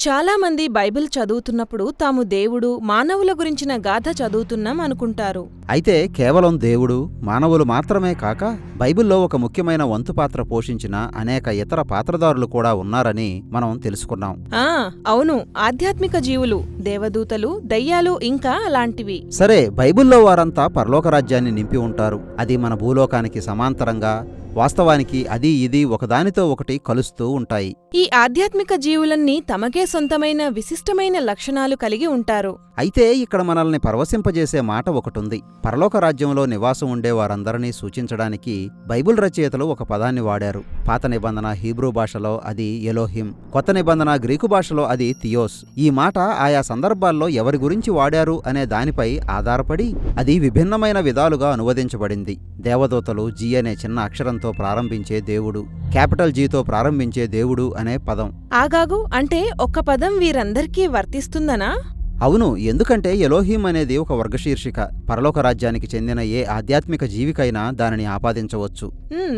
చాలా మంది బైబిల్ చదువుతున్నప్పుడు తాము దేవుడు మానవుల గురించిన గాథ చదువుతున్నాం అనుకుంటారు. అయితే కేవలం దేవుడు మానవులు మాత్రమే కాక బైబిల్లో ఒక ముఖ్యమైన వంతు పాత్ర పోషించిన అనేక ఇతర పాత్రదారులు కూడా ఉన్నారని మనం తెలుసుకున్నాం. ఆ అవును. ఆధ్యాత్మిక జీవులు దేవదూతలు దయ్యాలు ఇంకా అలాంటివి. సరే బైబిల్లో వారంతా పరలోక రాజ్యాన్ని నింపి ఉంటారు. అది మన భూలోకానికి సమాంతరంగా వాస్తవానికి అది ఇది ఒకదానితో ఒకటి కలుస్తూ ఉంటాయి. ఈ ఆధ్యాత్మిక జీవులన్నీ తమకే సొంతమైన విశిష్టమైన లక్షణాలు కలిగి ఉంటారు. అయితే ఇక్కడ మనల్ని పరవశింపజేసే మాట ఒకటుంది. పరలోక రాజ్యంలో నివాసం ఉండే వారందరినీ సూచించడానికి బైబిల్ రచయితలు ఒక పదాన్ని వాడారు. పాత నిబంధన హీబ్రూ భాషలో అది ఎలోహిం కొత్త నిబంధన గ్రీకు భాషలో అది థియోస్. ఈ మాట ఆయా సందర్భాల్లో ఎవరి గురించి వాడారు అనే దానిపై ఆధారపడి అది విభిన్నమైన విధాలుగా అనువదించబడింది. దేవదూతలు జీ అనే చిన్న అక్షరంతో ప్రారంభించే దేవుడు క్యాపిటల్ జీతో ప్రారంభించే దేవుడు అనే పదం. ఆగాగు అంటే ఒక్క పదం వీరందరికీ వర్తిస్తుందనా? అవును ఎందుకంటే ఎలోహిం అనేది ఒక వర్గశీర్షిక. పరలోక రాజ్యానికి చెందిన ఏ ఆధ్యాత్మిక జీవికైనా దానిని ఆపాదించవచ్చు.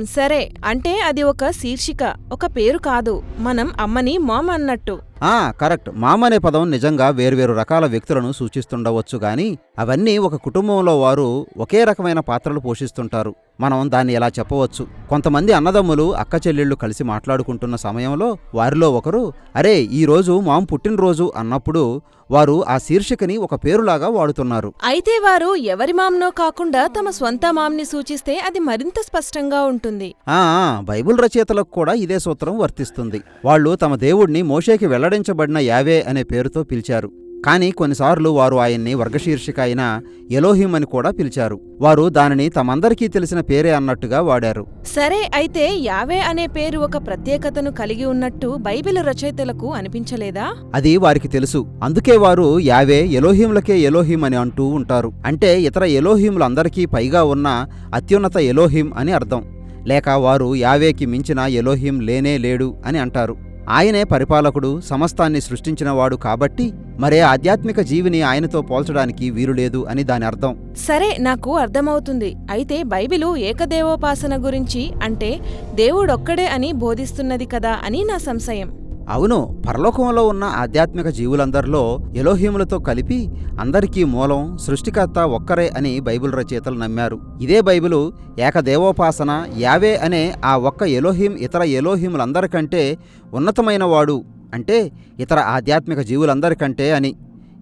సరే. అంటే అది ఒక శీర్షిక ఒక పేరు కాదు. మనం అమ్మని మామ్ అన్నట్టు. ఆ కరెక్ట్. మామ్ అనే పదం నిజంగా వేర్వేరు రకాల వ్యక్తులను సూచిస్తుండవచ్చు గాని అవన్నీ ఒక కుటుంబంలో వారు ఒకే రకమైన పాత్రలు పోషిస్తుంటారు. మనం దాన్ని ఎలా చెప్పవచ్చు? కొంతమంది అన్నదమ్ములు అక్క చెల్లెళ్ళు కలిసి మాట్లాడుకుంటున్న సమయంలో వారిలో ఒకరు అరే ఈ రోజు మామ్ పుట్టినరోజు అన్నప్పుడు వారు ఆ శీర్షికని ఒక పేరులాగా వాడుతున్నారు. అయితే వారు ఎవరి మామ్నో కాకుండా తమ స్వంత మామ్ని సూచిస్తే అది మరింత స్పష్టంగా ఉంటుంది. ఆ ఆ, బైబిల్ రచయితలకు కూడా ఇదే సూత్రం వర్తిస్తుంది. వాళ్ళు తమ దేవుణ్ణి మోషేకి వెల్లడించబడిన యావే అనే పేరుతో పిలిచారు. కానీ కొన్నిసార్లు వారు ఆయన్ని వర్గశీర్షిక అయిన ఎలోహిం అని కూడా పిలిచారు. వారు దానిని తమందరికీ తెలిసిన పేరే అన్నట్టుగా వాడారు. సరే అయితే యావే అనే పేరు ఒక ప్రత్యేకతను కలిగి ఉన్నట్టు బైబిల్ రచయితలకు అనిపించలేదా? అది వారికి తెలుసు. అందుకే వారు యావే ఎలోహింలకే ఎలోహిం అని అంటూ ఉంటారు. అంటే ఇతర ఎలోహింలందరికీ పైగా ఉన్న అత్యున్నత ఎలోహిం అని అర్థం. లేక వారు యావేకి మించిన ఎలోహిం లేనే లేడు అని అంటారు. ఆయనే పరిపాలకుడు సమస్తాన్ని సృష్టించినవాడు కాబట్టి మరే ఆధ్యాత్మిక జీవిని ఆయనతో పోల్చడానికి వీలులేదు అని దాని అర్థం. సరే నాకు అర్థమవుతుంది. అయితే బైబిలు ఏకదేవోపాసన గురించి అంటే దేవుడొక్కడే అని బోధిస్తున్నది కదా అని నా సంశయం. అవును పరలోకంలో ఉన్న ఆధ్యాత్మిక జీవులందరిలో ఎలోహీములతో కలిపి అందరికీ మూలం సృష్టికర్త ఒక్కరే అని బైబిల్ రచయితలు నమ్మారు. ఇదే బైబిలు ఏకదేవోపాసన యావే అనే ఆ ఒక్క ఎలోహీం ఇతర ఎలోహీములందరికంటే ఉన్నతమైన వాడు అంటే ఇతర ఆధ్యాత్మిక జీవులందరికంటే అని.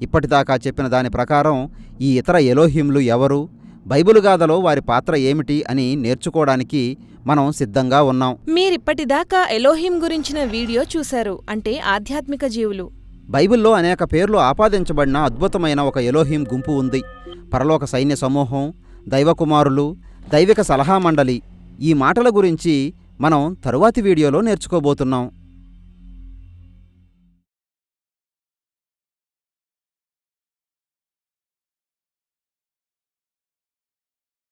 ఇప్పటిదాకా చెప్పిన దాని ప్రకారం ఈ ఇతర ఎలోహీంలు ఎవరు? బైబిలు గాథలో వారి పాత్ర ఏమిటి అని నేర్చుకోవడానికి మనం సిద్ధంగా ఉన్నాం. మీరిప్పటిదాకా ఎలోహిం గురించిన వీడియో చూశారు. అంటే ఆధ్యాత్మిక జీవులు. బైబిల్లో అనేక పేర్లు ఆపాదించబడిన అద్భుతమైన ఒక ఎలోహిం గుంపు ఉంది. పరలోక సైన్య సమూహం దైవకుమారులు దైవిక సలహా మండలి ఈ మాటల గురించి మనం తరువాతి వీడియోలో నేర్చుకోబోతున్నాం.